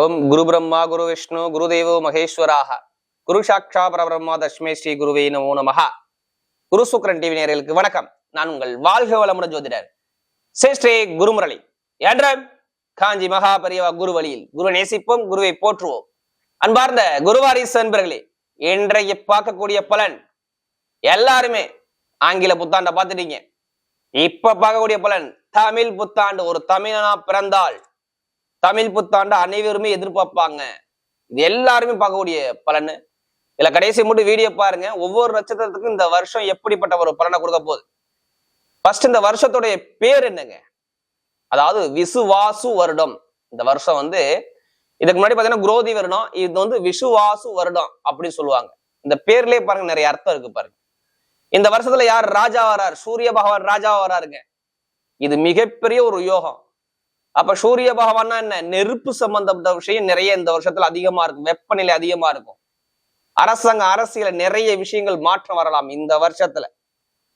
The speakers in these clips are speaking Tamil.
ஓம் குரு பிரம்மா குரு விஷ்ணு குரு தேவோ மகேஸ்வராக. குரு சாட்சா பரபிரம்மா தஷ்மே ஸ்ரீ குருவே நமோ நமஹா. குரு சுக்கரன் டிவி நேர்களுக்கு வணக்கம். நான் உங்கள் வாழ்க வளமுடன் ஜோதிடர் ஸ்ரீ ஸ்ரீ குருமுரளி. என்ற காஞ்சி மகா பெரியவா குரு வழியில். குரு நேசிப்போம் குருவை போற்றுவோம். அன்பார்ந்த குருவாரிசு அன்பர்களே இன்றைய பார்க்கக்கூடிய பலன் எல்லாருமே ஆங்கில புத்தாண்டை பார்த்துட்டீங்க. இப்ப பார்க்கக்கூடிய பலன் தமிழ் புத்தாண்டு. ஒரு தமிழனா பிறந்தால் தமிழ் புத்தாண்டு அனைவருமே எதிர்பார்ப்பாங்க. இது எல்லாருமே பார்க்கக்கூடிய பலன். இதுல கடைசி மட்டும் வீடியோ பாருங்க. ஒவ்வொரு நட்சத்திரத்துக்கும் இந்த வருஷம் எப்படிப்பட்ட ஒரு பலனை கொடுக்க போகுது? ஃபர்ஸ்ட் இந்த வருஷத்துடைய பேர் என்னங்க? அதாவது விசுவாசு வருடம். இந்த வருஷம் வந்து இதுக்கு முன்னாடி பாத்தீங்கன்னா குரோதி வருடம் இது வந்து விசுவாசு வருடம் அப்படின்னு சொல்லுவாங்க. இந்த பேர்லயே பாருங்க நிறைய அர்த்தம் இருக்கு பாருங்க. இந்த வருஷத்துல யார் ராஜா வரார்? சூரிய பகவான் ராஜா வராருங்க. இது மிகப்பெரிய ஒரு யோகம். அப்ப சூரிய பகவான்னா என்ன? நெருப்பு சம்பந்தப்பட்ட விஷயம் நிறைய இந்த வருஷத்துல அதிகமா இருக்கும். வெப்பநிலை அதிகமா இருக்கும். அரசாங்க அரசியல நிறைய விஷயங்கள் மாற்றம் வரலாம் இந்த வருஷத்துல.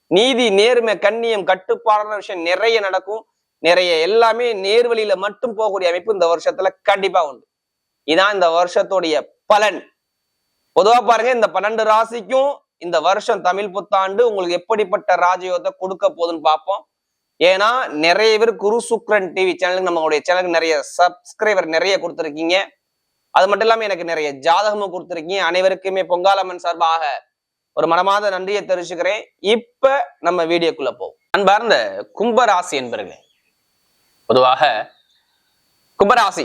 நீதி நேர்மை கண்ணியம் கட்டுப்பாடான விஷயம் நிறைய நடக்கும். நிறைய எல்லாமே நேர்வழியில மட்டும் போகக்கூடிய அமைப்பு இந்த வருஷத்துல கண்டிப்பா உண்டு. இதான் இந்த வருஷத்துடைய பலன். பொதுவா பாருங்க இந்த பன்னெண்டு ராசிக்கும் இந்த வருஷம் தமிழ் புத்தாண்டு உங்களுக்கு எப்படிப்பட்ட ராஜயோகத்தை கொடுக்க போகுதுன்னு பார்ப்போம். ஏன்னா நிறைய பேர் குரு சுக்ரன் டிவி சேனலுக்கு நம்மளுடைய சேனலுக்கு நிறைய சப்ஸ்கிரைபர் நிறைய கொடுத்துருக்கீங்க. அது மட்டும் இல்லாமல் எனக்கு நிறைய ஜாதகமும் கொடுத்துருக்கீங்க. அனைவருக்குமே பொங்காலம்மன் சார்பாக ஒரு மனமாத நன்றியை தெரிவிச்சுக்கிறேன். இப்ப நம்ம வீடியோக்குள்ள போவோம். அன்பார்ந்த கும்பராசி என்பர்களே பொதுவாக கும்பராசி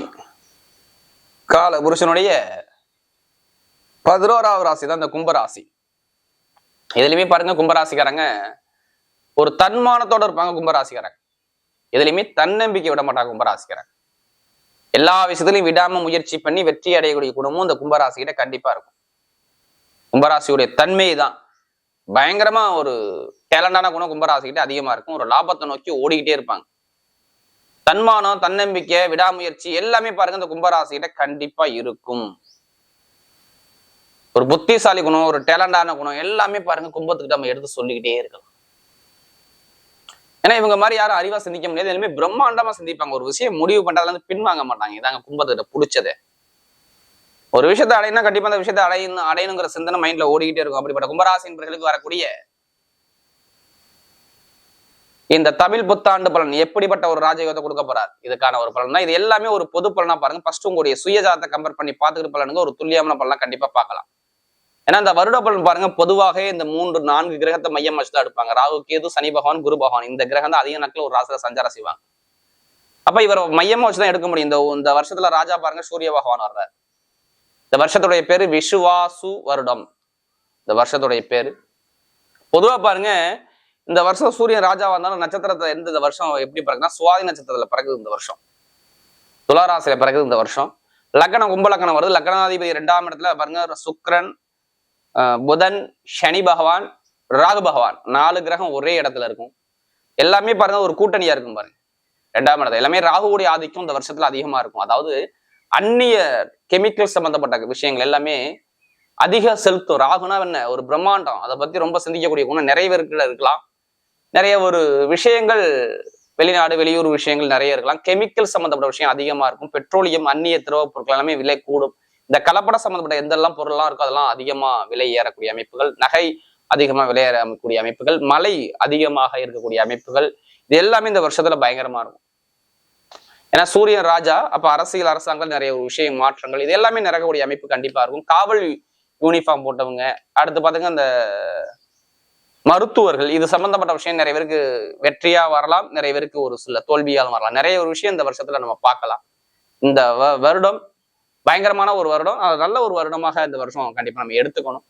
கால புருஷனுடைய பதினோராவது ராசி தான் இந்த கும்பராசி. இதுலயுமே பாருங்க கும்பராசிக்காரங்க ஒரு தன்மானத்தோட இருப்பாங்க கும்பராசிக்காரங்க. எதுலையுமே தன்னம்பிக்கை விட மாட்டாங்க கும்பராசிக்காரங்க. எல்லா விஷயத்திலையும் விடாம முயற்சி பண்ணி வெற்றி அடையக்கூடிய குணமும் இந்த கும்பராசிக்கிட்ட கண்டிப்பா இருக்கும். கும்பராசியுடைய தன்மை தான். பயங்கரமா ஒரு டேலண்டான குணம் கும்பராசிக்கிட்ட அதிகமா இருக்கும். ஒரு லாபத்தை நோக்கி ஓடிக்கிட்டே இருப்பாங்க. தன்மானம் தன்னம்பிக்கை விடாமுயற்சி எல்லாமே பாருங்க இந்த கும்பராசிக்கிட்ட கண்டிப்பா இருக்கும். ஒரு புத்திசாலி குணம் ஒரு டேலண்டான குணம் எல்லாமே பாருங்க கும்பத்துக்கிட்ட நம்ம எடுத்து சொல்லிக்கிட்டே இருக்கலாம். ஏன்னா இவங்க மாதிரி யாரும் அறிவா சிந்திக்க முடியாது. எல்லாமே பிரம்மாண்டமா சிந்திப்பாங்க. ஒரு விஷயம் முடிவு பண்றதுல இருந்து பின்வாங்க மாட்டாங்க. இதாங்க கும்பத்துக்கிட்ட பிடிச்சது. ஒரு விஷயத்த அடையினா கண்டிப்பா அந்த விஷயத்த அடையணும் அடையணுங்கிற சிந்தனை மைண்ட்ல ஓடிக்கிட்டே இருக்கும். அப்படிப்பட்ட கும்பராசி என்பவர்களுக்கு வரக்கூடிய இந்த தமிழ் புத்தாண்டு பலன் எப்படிப்பட்ட ஒரு ராஜயோகத்தை கொடுக்க போறார்? இதுக்கான ஒரு பலன் தான். இது எல்லாமே ஒரு பொது பலனா பாருங்க. ஃபர்ஸ்ட் உங்களுடைய சுயஜாதத்தை கம்பேர் பண்ணி பாத்துக்கிட்டு பலனுங்க. ஒரு துல்லியமான பலனா கண்டிப்பா பார்க்கலாம். ஏன்னா இந்த வருட பலன் பாருங்க பொதுவாக இந்த மூன்று நான்கு கிரகத்தை மையம் வச்சு தான் எடுப்பாங்க. ராகு கேது சனி பகவான் குரு பகவான். இந்த கிரகம் தான் அதிக நாட்கள் ஒரு ராசியில சஞ்சாரம் செய்வாங்க. அப்ப இவர் மையமா வச்சுதான் எடுக்க முடியும். இந்த இந்த வருஷத்துல ராஜா பாருங்க சூரிய பகவான் வர்றார். இந்த வருஷத்துடைய பேரு விசுவாசு வருடம். இந்த வருஷத்துடைய பேரு. பொதுவா பாருங்க இந்த வருஷம் சூரியன் ராஜாவா இருந்தாலும் நட்சத்திரத்தை எந்த இந்த வருஷம் எப்படி பிறகுனா சுவாதி நட்சத்திரத்துல பிறகுது இந்த வருஷம். துளாராசில பிறகுது இந்த வருஷம். லக்னம் கும்ப லக்னம் வருது. லக்னாதிபதி ரெண்டாம் இடத்துல பாருங்க சுக்ரன் புதன் சனி பகவான் ராகு பகவான். நாலு கிரகம் ஒரே இடத்துல இருக்கும். எல்லாமே பாருங்க ஒரு கூட்டணியா இருக்கும் பாருங்க. ரெண்டாம் இடத்துல. எல்லாமே ராகுவுடைய ஆதிக்கம் இந்த வருஷத்துல அதிகமா இருக்கும். அதாவது அந்நிய கெமிக்கல் சம்பந்தப்பட்ட விஷயங்கள் எல்லாமே அதிக செலுத்தும் ராகுனா என்ன? ஒரு பிரம்மாண்டம். அதை பத்தி ரொம்ப சிந்திக்கக்கூடிய குணம் நிறைய பேருக்கு இருக்கலாம். நிறைய ஒரு விஷயங்கள் வெளிநாடு வெளியூர் விஷயங்கள் நிறைய இருக்கலாம். கெமிக்கல் சம்பந்தப்பட்ட விஷயம் அதிகமா இருக்கும். பெட்ரோலியம் அந்நிய திரவ பொருட்கள் எல்லாமே விலை கூடும். இந்த கலப்பட சம்பந்தப்பட்ட எந்தெல்லாம் பொருள்லாம் இருக்கோ அதெல்லாம் அதிகமா விலை ஏறக்கூடிய அமைப்புகள் நகை அதிகமா விலையேறக்கூடிய அமைப்புகள் மழை அதிகமாக இருக்கக்கூடிய அமைப்புகள் இது எல்லாமே இந்த வருஷத்துல பயங்கரமா இருக்கும். ஏன்னா சூரியன் ராஜா அப்ப அரசியல் அரசாங்கம் நிறைய ஒரு விஷயம் மாற்றங்கள் இது எல்லாமே நிறக்கக்கூடிய அமைப்பு கண்டிப்பா இருக்கும். காவல் யூனிஃபார்ம் போட்டவங்க அடுத்து பாத்தீங்கன்னா அந்த மருத்துவர்கள் இது சம்பந்தப்பட்ட விஷயம் நிறைய பேருக்கு வெற்றியா வரலாம் நிறைய பேருக்கு ஒரு சில தோல்வியாலும் வரலாம். நிறைய ஒரு விஷயம் இந்த வருஷத்துல நம்ம பார்க்கலாம். இந்த வ- வருடம் பயங்கரமான ஒரு வருடம் அது நல்ல ஒரு வருடமாக இந்த வருஷம் கண்டிப்பா நம்ம எடுத்துக்கணும்.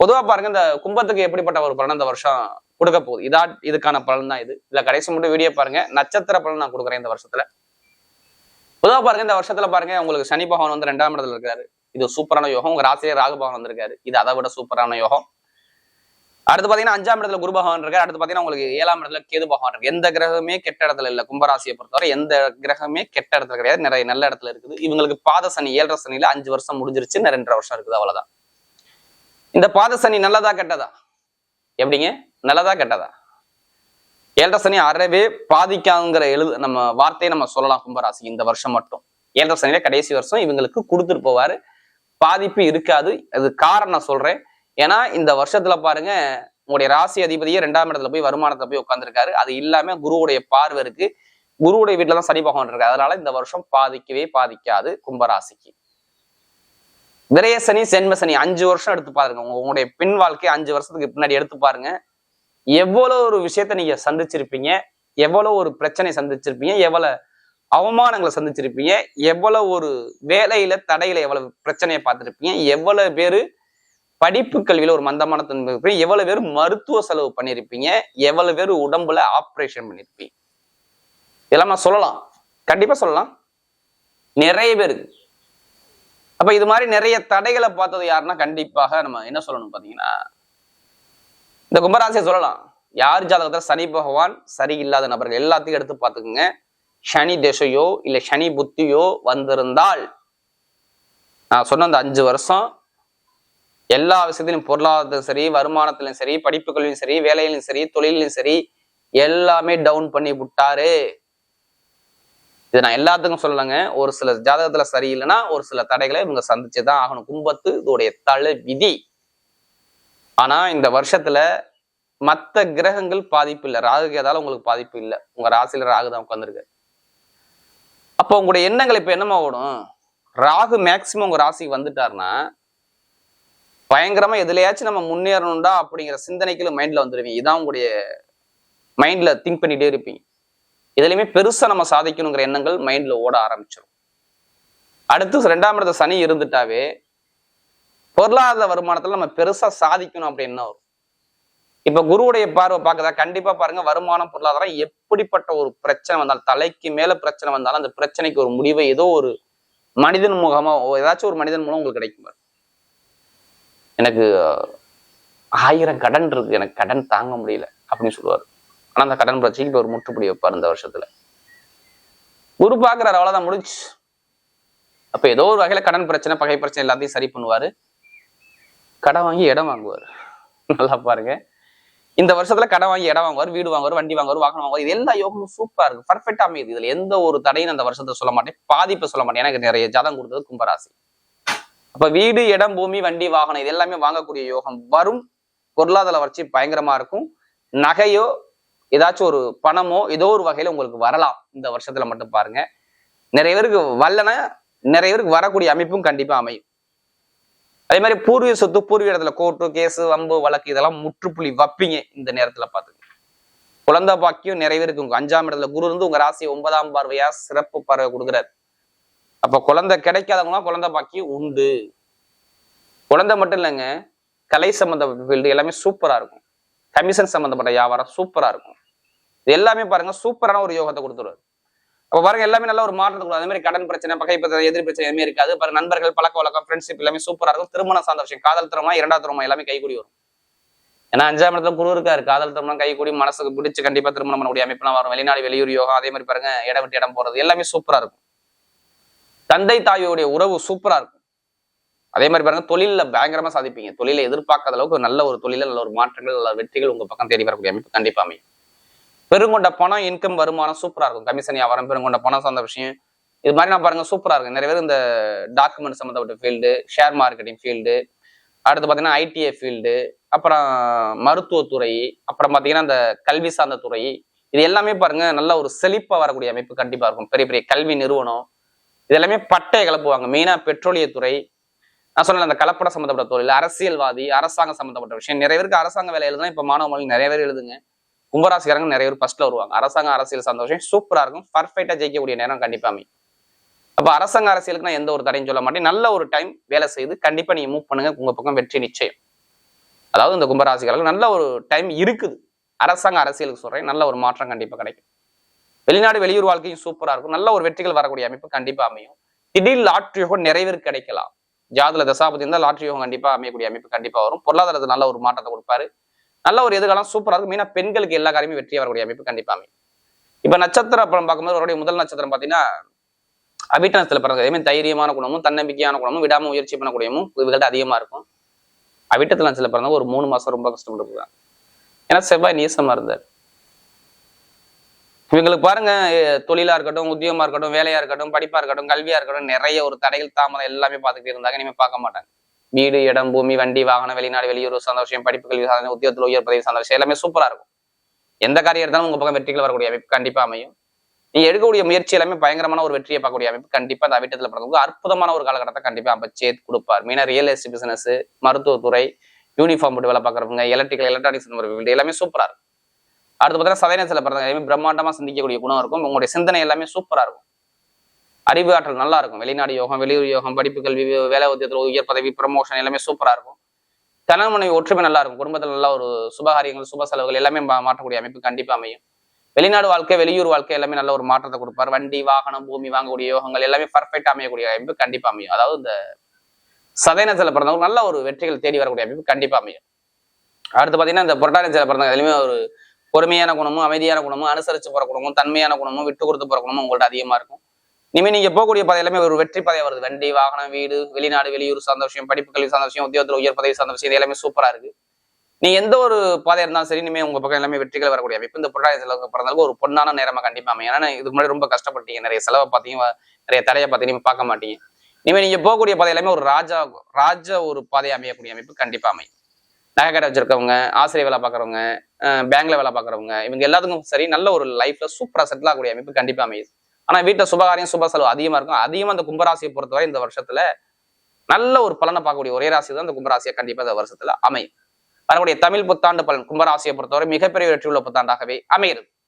பொதுவா பாருங்க இந்த கும்பத்துக்கு எப்படிப்பட்ட ஒரு பலன் இந்த வருஷம் கொடுக்க போகுது? இதா இதுக்கான பலன் தான் இது. இல்ல கடைசி மட்டும் வீடியோ பாருங்க. நட்சத்திர பலன் நான் கொடுக்குறேன் இந்த வருஷத்துல. பொதுவா பாருங்க இந்த வருஷத்துல பாருங்க உங்களுக்கு சனி பகவான் வந்து ரெண்டாம் இடத்துல இருக்காரு. இது சூப்பரான யோகம். உங்க ராசிரியர் ராகு பகவான் வந்திருக்காரு. இது அதை விட சூப்பரான யோகம். அடுத்து பாத்தீங்கன்னா அஞ்சாம் இடத்துல குரு பகவான் இருக்காரு. அடுத்து பாத்தீங்கன்னா உங்களுக்கு ஏழாம் இடத்துல கேது பகவான் இருக்கு. எந்த கிரகமே கெட்ட இடத்துல இல்ல. கும்பராசியை பொறுத்தவரை எந்த கிரகமே கெட்ட இடத்துல கிடையாது. நிறைய நல்ல இடத்துல இருக்குது. இவங்களுக்கு பாத சனி ஏழரை சனியில அஞ்சு வருஷம் முடிஞ்சிருச்சு. இன்னும் ரெண்டரை வருஷம் இருக்குது. அவ்வளவுதான். இந்த பாத சனி நல்லதா கெட்டதா? எப்படிங்க? நல்லதா கெட்டதா? ஏழரை சனி அறவே பாதிக்காதுங்கிற எழுது நம்ம வார்த்தையை நம்ம சொல்லலாம் கும்பராசி. இந்த வருஷம் மட்டும். ஏழரை சனியில கடைசி வருஷம் இவங்களுக்கு கொடுத்துட்டு போவாரு. பாதிப்பு இருக்காது. அது காரணம் நான் சொல்றேன். ஏன்னா இந்த வருஷத்துல பாருங்க உங்களுடைய ராசி அதிபதியே ரெண்டாம் இடத்துல போய் வருமானத்துல போய் உட்காந்துருக்காரு அது இல்லாம குருவுடைய பார்வை இருக்கு. குருவுடைய வீட்டுல தான் சனி பகவான் இருக்கு அதனால இந்த வருஷம் பாதிக்கவே பாதிக்காது கும்பராசிக்கு. விரய சனி சென்ம சனி அஞ்சு வருஷம் எடுத்து பாருங்க. உங்களுடைய பின் வாழ்க்கை அஞ்சு வருஷத்துக்கு பின்னாடி எடுத்து பாருங்க. எவ்வளவு ஒரு விஷயத்த நீங்க சந்திச்சிருப்பீங்க. எவ்வளவு ஒரு பிரச்சனை சந்திச்சிருப்பீங்க. எவ்வளவு அவமானங்களை சந்திச்சிருப்பீங்க. எவ்வளவு ஒரு வேலையில தடையில எவ்வளவு பிரச்சனையை பார்த்துருப்பீங்க. எவ்வளவு பேரு படிப்பு கல்வியில ஒரு மந்தமான தன்மை இருப்பீங்க எவ்வளவு பேர் மருத்துவ செலவு பண்ணியிருப்பீங்க எவ்வளவு பேர் உடம்புல ஆப்ரேஷன் பண்ணியிருப்பீங்க இதெல்லாம் சொல்லலாம். கண்டிப்பா சொல்லலாம். நிறைய பேருக்கு அப்ப இது மாதிரி நிறைய தடைகளை பார்த்தது யாருன்னா கண்டிப்பாக நம்ம என்ன சொல்லணும் பாத்தீங்கன்னா இந்த கும்பராசியை சொல்லலாம். யார் ஜாதகத்துல சனி பகவான் சரியில்லாத நபர்கள்? எல்லாத்தையும் எடுத்து பார்த்துக்குங்க. சனி திசையோ இல்ல சனி புத்தியோ வந்திருந்தால் நான் சொன்ன அந்த அஞ்சு வருஷம் எல்லா விஷயத்திலும் பொருளாதாரத்திலும் சரி வருமானத்திலும் சரி படிப்புகளிலும் சரி வேலையிலும் சரி தொழிலும் சரி எல்லாமே டவுன் பண்ணி விட்டாரு. இது நான் எல்லாத்துக்கும் சொல்லலைங்க. ஒரு சில ஜாதகத்துல சரியில்லைன்னா ஒரு சில தடைகளை இவங்க சந்திச்சுதான் ஆகணும். கும்பத்து இதோடைய தலை விதி. ஆனா இந்த வருஷத்துல மத்த கிரகங்கள் பாதிப்பு இல்லை. ராகு ஏதால உங்களுக்கு பாதிப்பு இல்லை. உங்க ராசியில ராகு தான் உட்காந்துருக்கு அப்போ உங்களுடைய எண்ணங்கள் இப்ப என்னமா ஓடும்? ராகு மேக்சிமம் உங்க ராசிக்கு வந்துட்டாருன்னா பயங்கரமா எதுலையாச்சும் நம்ம முன்னேறணும்டா அப்படிங்கிற சிந்தனைக்குள்ள மைண்ட்ல வந்துருவீங்க. இதான் உங்களுடைய மைண்ட்ல திங்க் பண்ணிட்டே இருப்பீங்க. எதுலையுமே பெருசா நம்ம சாதிக்கணுங்கிற எண்ணங்கள் மைண்ட்ல ஓட ஆரம்பிச்சிடும் அடுத்து ரெண்டாம் இடத்த சனி இருந்துட்டாவே பொருளாதார வருமானத்துல நம்ம பெருசா சாதிக்கணும் அப்படின்னு என்ன வரும். இப்ப குருவுடைய பார்வை பார்க்கதா? கண்டிப்பா பாருங்க வருமானம் பொருளாதாரம் எப்படிப்பட்ட ஒரு பிரச்சனை வந்தாலும் தலைக்கு மேல பிரச்சனை வந்தாலும் அந்த பிரச்சனைக்கு ஒரு முடிவை ஏதோ ஒரு மனிதன் முகமா ஏதாச்சும் ஒரு மனிதன் மூலம் உங்களுக்கு கிடைக்கும் பாரு. எனக்கு ஆயிரம் கடன் இருக்கு எனக்கு கடன் தாங்க முடியல அப்படின்னு சொல்லுவாரு. ஆனா அந்த கடன் பிரச்சனைக்கு இப்ப ஒரு முற்றுப்புடி வைப்பார் இந்த வருஷத்துல. குரு பார்க்குறாரு அவ்வளோதான் முடிச்சு அப்ப ஏதோ ஒரு வகையில் கடன் பிரச்சனை பகை பிரச்சனை எல்லாத்தையும் சரி பண்ணுவாரு. கடன் வாங்கி இடம் வாங்குவார். நல்லா பாருங்க. இந்த வருஷத்துல கடன் வாங்கி இடம் வாங்குவார் வீடு வாங்குவார் வண்டி வாங்குவார் வாகனம் வாங்குவார் இது எல்லா யோகமும் சூப்பரா இருக்கு. பர்ஃபெக்டா அமையுது. இதுல எந்த ஒரு தடையும் அந்த வருஷத்தை சொல்ல மாட்டேன். பாதிப்பை சொல்ல மாட்டேன். எனக்கு நிறைய ஜாதம் கொடுத்தது கும்பராசி. அப்ப வீடு இடம் பூமி வண்டி வாகனம் இது எல்லாமே வாங்கக்கூடிய யோகம். வரும் பொருளாதார வளர்ச்சி பயங்கரமா இருக்கும். நகையோ ஏதாச்சும் ஒரு பணமோ ஏதோ ஒரு வகையில உங்களுக்கு வரலாம் இந்த வருஷத்துல மட்டும் பாருங்க. நிறைய பேருக்கு வரலன்னா நிறைய பேருக்கு வரக்கூடிய அமைப்பும் கண்டிப்பா அமையும். அதே மாதிரி பூர்வீக சொத்து பூர்வீக இடத்துல கோர்ட்டு கேஸு வம்பு வழக்கு இதெல்லாம் முற்றுப்புள்ளி வைப்பீங்க இந்த நேரத்துல பாத்துங்க குழந்தை பாக்கியம் நிறைய பேருக்கு உங்க அஞ்சாம் இடத்துல குரு இருந்து உங்க ராசி ஒன்பதாம் பார்வையா சிறப்பு பறவை கொடுக்குறாரு. அப்ப குழந்தை கிடைக்காதவங்களாம் குழந்தை பாக்கியம் உண்டு. குழந்தை மட்டும் இல்லைங்க கலை சம்பந்தப்பட்ட ஃபீல்டு எல்லாமே சூப்பரா இருக்கும். கமிஷன் சம்பந்தப்பட்ட வியாபாரம் சூப்பரா இருக்கும். இது எல்லாமே பாருங்க சூப்பரான ஒரு யோகத்தை கொடுத்துருவாரு அப்போ பாருங்க எல்லாமே நல்ல ஒரு மாற்றத்தை கொடுக்கும். அதே மாதிரி கடன் பிரச்சனை பகை பிரச்சனை எதிர் பிரச்சனை எதுவுமே இருக்காது. பாருங்க நண்பர்கள் பழக்க வழக்கம் ஃப்ரெண்ட்ஷிப் எல்லாமே சூப்பரா இருக்கும். திருமணம் சார்ந்த விஷயம் காதல் திருமணம் இரண்டாவது திருமணம் எல்லாமே கைகூடி வரும். ஏன்னா அஞ்சாம் இடத்துல குரு இருக்காரு. காதல் திருமணம் கைகூடி மனசுக்கு பிடிச்சு கண்டிப்பா திருமணம் பண்ணக்கூடிய அமைப்புலாம் வரும். வெளிநாடு வெளியூர் யோகம் அதே மாதிரி பாருங்க இடம் விட்டு இடம் போறது எல்லாமே சூப்பரா இருக்கும். தந்தை தாயோடைய உறவு சூப்பரா இருக்கும். அதே மாதிரி பாருங்க தொழில பயங்கரமா சாதிப்பீங்க. தொழிலை எதிர்பார்க்காத அளவுக்கு நல்ல ஒரு தொழில நல்ல ஒரு மாற்றங்கள் நல்ல வெற்றிகள் உங்க பக்கம் தேடி வரக்கூடிய அமைப்பு கண்டிப்பா அமையும். பெருங்கொண்ட பணம் இன்கம் வருமானம் சூப்பரா இருக்கும். கமிஷன் வியாபாரம் பெருங்கொண்ட பணம் சார்ந்த விஷயம். இது மாதிரி நான் பாருங்க சூப்பரா இருக்கு நிறைய பேர் இந்த டாக்குமெண்ட் சம்மந்தப்பட்ட ஃபீல்டு ஷேர் மார்க்கெட்டிங் ஃபீல்டு அடுத்து பார்த்தீங்கன்னா ஐடிஐ ஃபீல்டு அப்புறம் மருத்துவத்துறை அப்புறம் பார்த்தீங்கன்னா இந்த கல்வி சார்ந்த துறை. இது எல்லாமே பாருங்க நல்ல ஒரு செழிப்பாக வரக்கூடிய அமைப்பு கண்டிப்பாக இருக்கும். பெரிய பெரிய கல்வி நிறுவனம் இது எல்லாமே பட்டையை கிளப்புவாங்க மெயினா பெட்ரோலியத்துறை நான் சொன்ன அந்த கலப்பட சம்மந்தப்பட்ட தொழில் அரசியல்வாதி அரசாங்கம் சம்மந்தப்பட்ட விஷயம். நிறைய பேருக்கு அரசாங்க வேலை எழுதுனா இப்போ மாணவ மொழி நிறைய பேர் எழுதுங்க. கும்பராசிக்காரங்க நிறைய பேர் ஃபர்ஸ்ட்ல வருவாங்க. அரசாங்க அரசியல் சார்ந்த விஷயம் சூப்பராக இருக்கும். பர்ஃபெக்டாக ஜெயிக்கக்கூடிய நேரம் கண்டிப்பாமே அமையும். அப்ப அரசாங்க அரசியலுக்கு நான் எந்த ஒரு தடையும் சொல்ல மாட்டேன். நல்ல ஒரு டைம் வேலை செய்து கண்டிப்பாக நீங்க மூவ் பண்ணுங்க. உங்க பக்கம் வெற்றி நிச்சயம். அதாவது இந்த கும்பராசிக்காரர்கள் நல்ல ஒரு டைம் இருக்குது. அரசாங்க அரசியலுக்கு சொல்றேன். நல்ல ஒரு மாற்றம் கண்டிப்பாக கிடைக்கும். வெளிநாடு வெளியூர் வாழ்க்கையும் சூப்பரா இருக்கும். நல்ல ஒரு வெற்றிகள் வரக்கூடிய அமைப்பு கண்டிப்பா அமையும். திடீர் லாட்ரி யோகம் நிறைவேறு கிடைக்கலாம். ஜாதுல தசாபதி இருந்தால் லாட்ரி யோகம் கண்டிப்பா அமையக்கூடிய அமைப்பு கண்டிப்பா வரும். பொருளாதாரத்தில் நல்ல ஒரு மாற்றத்தை கொடுப்பாரு. நல்ல ஒரு எதிர்காலம் சூப்பரா இருக்கும். மீனா பெண்களுக்கு எல்லா காரியமும் வெற்றி வரக்கூடிய அமைப்பு கண்டிப்பா அமையும். இப்ப நட்சத்திரம் அப்புறம் பார்க்கும்போது அவருடைய முதல் நட்சத்திரம் பாத்தீங்கன்னா அபிட்டனத்தில் பிறகு அதே தைரியமான குணமும் தன்னம்பிக்கையான குணமும் விடாம முயற்சி பண்ணக்கூடியமும் இவங்கள்ட்ட அதிகமா இருக்கும். அவிட்டத்துல நட்சத்திர பிறந்தவங்க ஒரு மூணு மாசம் ரொம்ப கஷ்டப்பட்டு ஏன்னா செவ்வாய் நீசமா இருந்தார். இவங்களுக்கு பாருங்க தொழிலா இருக்கட்டும் உத்தியமா இருக்கட்டும் வேலையா இருக்கட்டும் படிப்பா இருக்கட்டும் கல்வியா இருக்கட்டும் நிறைய ஒரு தடைகள் தாமதம் எல்லாமே பார்த்துட்டு இருந்தாங்க. இனிமே பார்க்க மாட்டாங்க. வீடு இடம் பூமி வண்டி வாகனம் வெளிநாடு வெளியூர் சந்தோஷம் படிப்பு கல்வி சாதனை உத்தியோகத்தில் உயர் பதவி சந்தோஷம் எல்லாமே சூப்பரா இருக்கும். எந்த காரியம் இருந்தாலும் உங்க பக்கம் வெற்றிகள் வரக்கூடிய அமைப்பு கண்டிப்பா அமையும். நீங்க எடுக்கக்கூடிய முயற்சி எல்லாமே பயங்கரமான ஒரு வெற்றியை பார்க்கக்கூடிய அமைப்பு கண்டிப்பா அந்த அவிட்டத்துல பிறந்தவங்க அற்புதமான ஒரு காலகட்டத்தை கண்டிப்பா அமைச்சே கொடுப்பார். மீனா ரியல் எஸ்டேட் பிசினஸ் மருத்துவத்துறை யூனிஃபார்ம் போட்டு வேலை பார்க்குறவங்க எலக்ட்ரிக்கல் எலக்ட்ரானிக்ஸ் எல்லாமே சூப்பரா இருக்கும். அடுத்து பார்த்தீங்கன்னா சதயனத்தில் பிறந்தவங்க எல்லாமே பிரம்மாண்டமா சிந்திக்கக்கூடிய குணம் இருக்கும். உங்களுடைய சிந்தனை எல்லாமே சூப்பரா இருக்கும். அறிவு ஆற்றல் நல்லா இருக்கும். வெளிநாடு யோகம் வெளியூர் யோகம் படிப்பு கல்வி வேலை உத்தியத்தில் உயர் பதவி ப்ரமோஷன் எல்லாமே சூப்பரா இருக்கும். கணவன் மனைவி ஒற்றுமை நல்லா இருக்கும். குடும்பத்தில் நல்லா ஒரு சுபகாரியங்கள் சுப செலவுகள் எல்லாமே மா- மாற்றக்கூடிய அமைப்பு கண்டிப்பா அமையும். வெளிநாடு வாழ்க்கை வெளியூர் வாழ்க்கை எல்லாமே நல்ல ஒரு மாற்றத்தை கொடுப்பார். வண்டி வாகனம் பூமி வாங்கக்கூடிய யோகங்கள் எல்லாமே பர்ஃபெக்ட் அமையக்கூடிய அமைப்பு கண்டிப்பா அமையும். அதாவது இந்த சதயனத்தில் பிறந்தவங்க நல்ல ஒரு வெற்றிகள் தேடி வரக்கூடிய அமைப்பு கண்டிப்பா அமையும். அடுத்து பாத்தீங்கன்னா இந்த புரட்டானத்தில் பிறந்தவங்க எதுலையுமே ஒரு பொறுமையான குணமும் அமைதியான குணமும் அனுசரிச்சு போற குணமும் தன்மையான குணமும் விட்டு கொடுத்து போற குணமும் உங்கள்ட்ட அதிகமா இருக்கும். இனிமே நீங்க போகக்கூடிய பாதை எல்லாமே ஒரு வெற்றி பதவி வருது. வண்டி வாகனம் வீடு வெளிநாடு வெளியூர் சார்ந்த விஷயம் படிப்பு கல்வி சார்ந்த விஷயம் உத்தியோகத்தில் உயர் பதவி சார்ந்த விஷயம் இது எல்லாமே சூப்பரா இருக்கு. நீ எந்த ஒரு பாதையா இருந்தாலும் சரி இனிமே உங்க பக்கம் எல்லாமே வெற்றிகள் வரக்கூடிய அமைப்பு. இந்த புரட்டாசி பிறந்தாலும் ஒரு பொன்னான நேரமா கண்டிப்பா அமையும். ஏன்னா இதுக்கு முன்னாடி ரொம்ப கஷ்டப்பட்டீங்க. நிறைய செலவை பார்த்தீங்க நிறைய தடையை பார்த்தீங்க நீங்க பார்க்க மாட்டீங்க. இனிமே நீங்க போகக்கூடிய பாதை எல்லாமே ஒரு ராஜா ராஜ ஒரு பாதையை அமையக்கூடிய அமைப்பு கண்டிப்பா அமையும். நகை கடை வச்சிருக்கவங்க ஆசிரியர் வேலை பார்க்குறவங்க பேங்க்ல வேலை பார்க்குறவங்க இவங்க எல்லாத்துக்கும் சரி நல்ல ஒரு லைஃப்ல சூப்பரா செட்டில் ஆகக்கூடிய அமைப்பு கண்டிப்பா அமையுது. ஆனா வீட்டுல சுபகாரியம் சுப செலவு அதிகமா இருக்கும். அதிகமாக அந்த கும்பராசியை பொறுத்தவரை இந்த வருஷத்துல நல்ல ஒரு பலனை பார்க்கக்கூடிய ஒரே ராசி தான் இந்த கும்பராசியை கண்டிப்பா இந்த வருஷத்துல அமையும். வரக்கூடிய தமிழ் புத்தாண்டு பலன் கும்பராசியை பொறுத்தவரை மிகப்பெரிய வெற்றி உள்ள புத்தாண்டாகவே அமைகிறது.